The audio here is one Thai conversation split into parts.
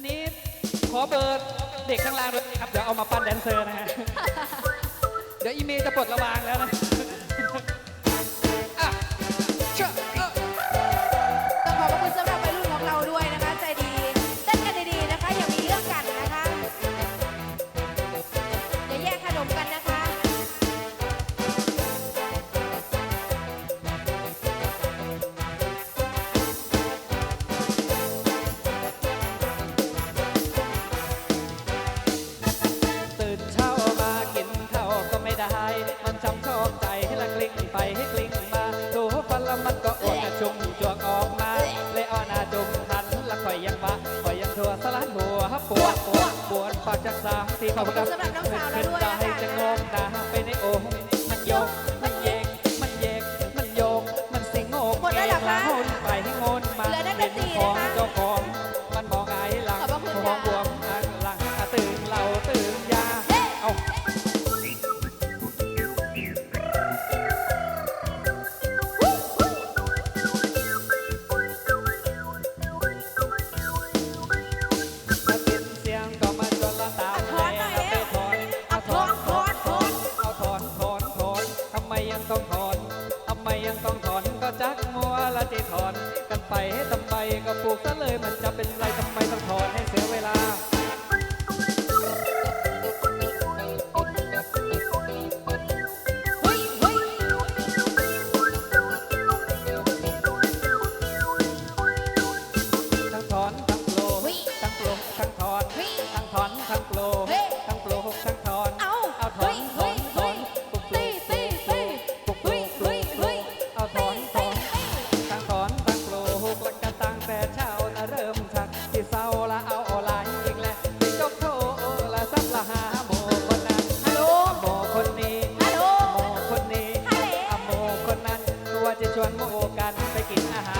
อันนี้ขอเบอร์เด็กข้างล่างด้วยครับ เดี๋ยวเอามาปั้นแดนเซอร์นะฮะ เดี๋ยวอีเมย์จะปลดระวางแล้วนะ สามสี่ขอบคุณรับสำหรับน้องสาวเราด้วยนะคะตาให้จะงงนะไปในโอ่ง กันไปกินอาหาร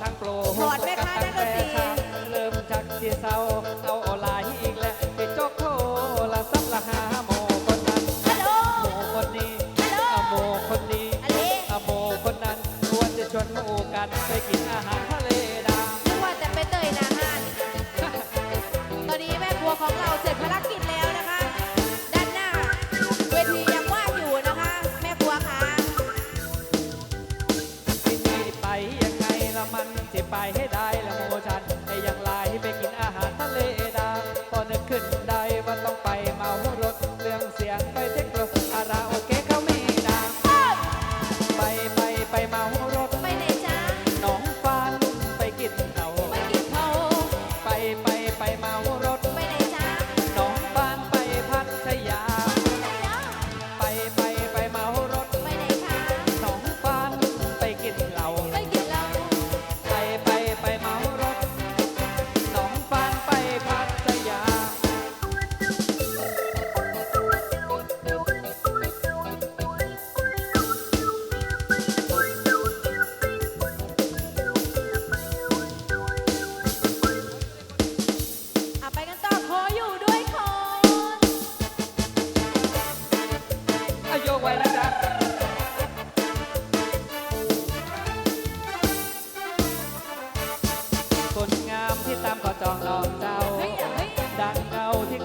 ทั้งโปร ถอดไหมคะ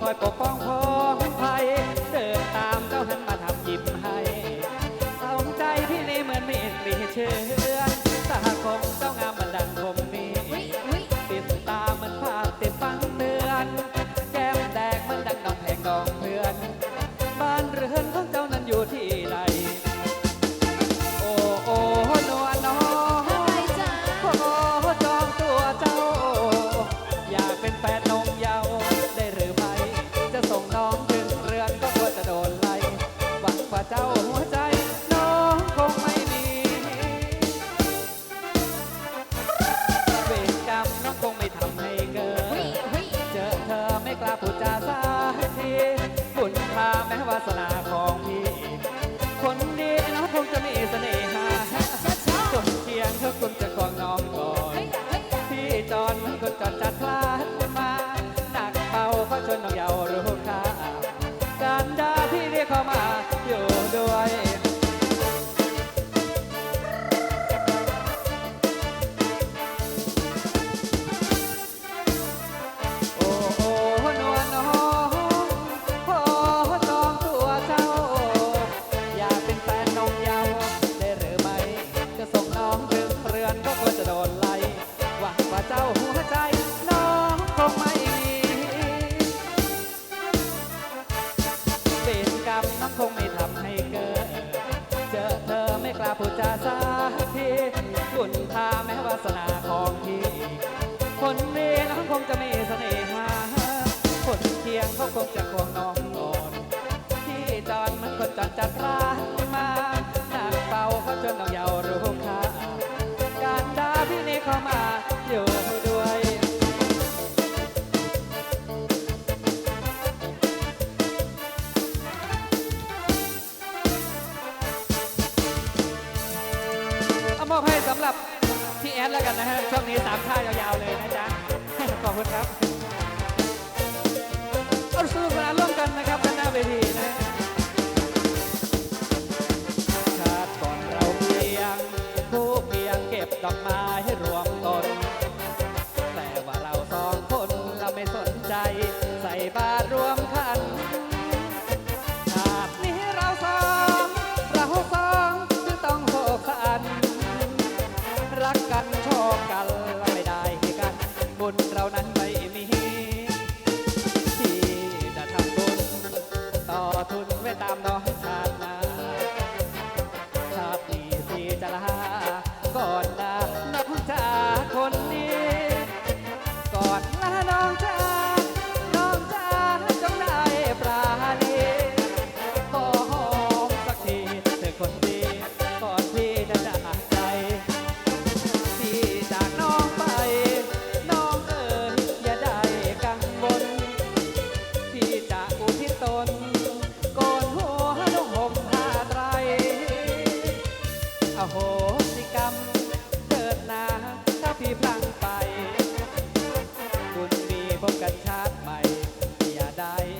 คอยปกป้องพ้องภัยเดินตามเจ้านั้นมาทำยิ้มให้สองใจพี่นี่เหมือนมีดมีเชื้อสหคมเจ้างามบันดังคมนี้ติดตามือนภาพติดฟังเตือนแก้มแดงมันดังดอกแห่งดองเพื่อนบ้านเรือนของเจ้านั้นอยู่ที่ ระพุทาสาทีคุณพาแม้วาสนาของพี่ คนเมีน้องคงจะมีเสน่หาคนเคียงเขาคงจะควงน้องนอนที่จอนมันคนจอนจัดร้าน สนุกสนานร่วมกันนะครับข้างหน้าเวทีนะชาติก่อนเราเพียงผู้เพียงเก็บดอกไม้ อย่าได้